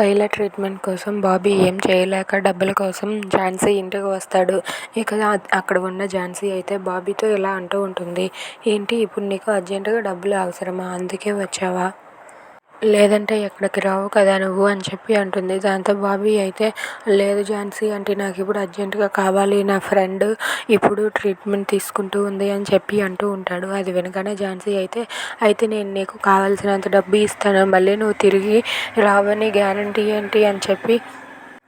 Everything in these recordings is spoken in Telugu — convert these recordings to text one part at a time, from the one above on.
కైలా ట్రీట్మెంట్ కోసం బాబీ ఏం చేయలేక డబ్బుల కోసం ఝాన్సీ ఇంటికి వస్తాడు. ఇక అక్కడ ఉన్న ఝాన్సీ అయితే బాబీతో ఇలా అంటూ ఉంటుంది. ఏంటి? ఇప్పుడు నీకు అర్జెంటుగా డబ్బులు అవసరమా? అందుకే వచ్చావా? లేదంటే ఎక్కడికి రావు కదా నువ్వు అని చెప్పి అంటుంది. దాంతో బాబీ అయితే లేదు ఝాన్సీ అంటే నాకు ఇప్పుడు అర్జెంటుగా కావాలి నా ఫ్రెండ్ ఇప్పుడు ట్రీట్మెంట్ తీసుకుంటూ ఉంది అని చెప్పి అంటూ ఉంటాడు. అది వినగానే ఝాన్సీ అయితే అయితే నేను నీకు కావాల్సినంత డబ్బు ఇస్తాను మళ్ళీ నువ్వు తిరిగి రావని గ్యారంటీ ఏంటి అని చెప్పి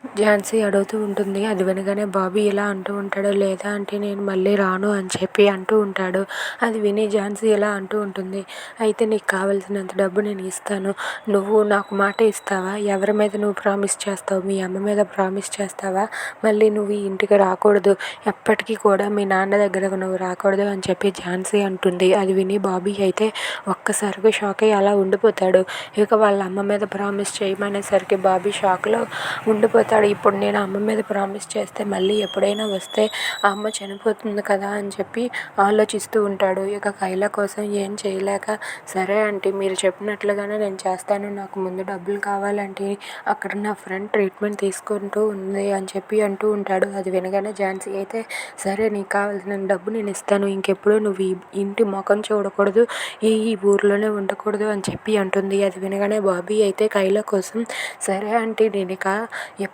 ఝాన్సీ అడుగుతూ ఉంటుంది అది వినగానే బాబీ ఇలా అంటూ ఉంటాడు లేదా అంటే నేను మళ్ళీ రాను అని చెప్పి అంటూ ఉంటాడు. అది విని ఝాన్సీ ఇలా అంటూ ఉంటుంది అయితే నీకు కావలసినంత డబ్బు నేను ఇస్తాను నువ్వు నాకు మాట ఇస్తావా? ఎవరి మీద నువ్వు ప్రామిస్ చేస్తావు? మీ అమ్మ మీద ప్రామిస్ చేస్తావా? మళ్ళీ నువ్వు ఈ ఇంటికి రాకూడదు ఎప్పటికీ కూడా మీ నాన్న దగ్గరకు నువ్వు రాకూడదు అని చెప్పి ఝాన్సీ అంటుంది. అది విని బాబీ అయితే ఒక్కసారిగా షాక్ అయ్యి అలా ఉండిపోతాడు. ఇక వాళ్ళ అమ్మ మీద ప్రామిస్ చేయమనేసరికి బాబీ షాక్లో ఉండిపోతాడు. ఇప్పుడు నేను అమ్మ మీద ప్రామిస్ చేస్తే మళ్ళీ ఎప్పుడైనా వస్తే ఆ అమ్మ చనిపోతుంది కదా అని చెప్పి ఆలోచిస్తూ ఉంటాడు. ఇక కైల కోసం ఏం చేయలేక సరే ఆంటీ మీరు చెప్పినట్లుగానే నేను చేస్తాను. నాకు ముందు డబ్బులు కావాలంటే అక్కడ నా ఫ్రెండ్ ట్రీట్మెంట్ తీసుకుంటూ ఉంది అని చెప్పి అంటూ ఉంటాడు. అది వినగానే ఝాన్సీ అయితే సరే నీకు కావాల్సిన డబ్బు నేను ఇస్తాను. ఇంకెప్పుడు నువ్వు ఈ ఇంటి ముఖం చూడకూడదు ఈ ఈ ఊర్లోనే ఉండకూడదు అని చెప్పి అంటుంది. అది వినగానే బాబీ అయితే కైల కోసం సరే ఆంటీ నేను ఇక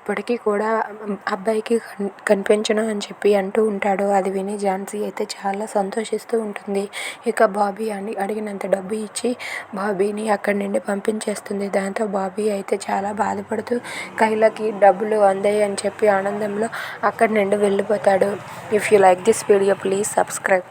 ఇప్పటికీ కూడా అబ్బాయికి కన్ కనిపించను అని చెప్పి అంటూ ఉంటాడు. అది విని ఝాన్సీ అయితే చాలా సంతోషిస్తూ ఉంటుంది. ఇక బాబీ అని అడిగినంత డబ్బు ఇచ్చి బాబీని అక్కడి నుండి పంపించేస్తుంది. దాంతో బాబీ అయితే చాలా బాధపడుతూ కైలకి డబ్బులు అందాయి అని చెప్పి ఆనందంలో అక్కడి నుండి వెళ్ళిపోతాడు. If you like this video please subscribe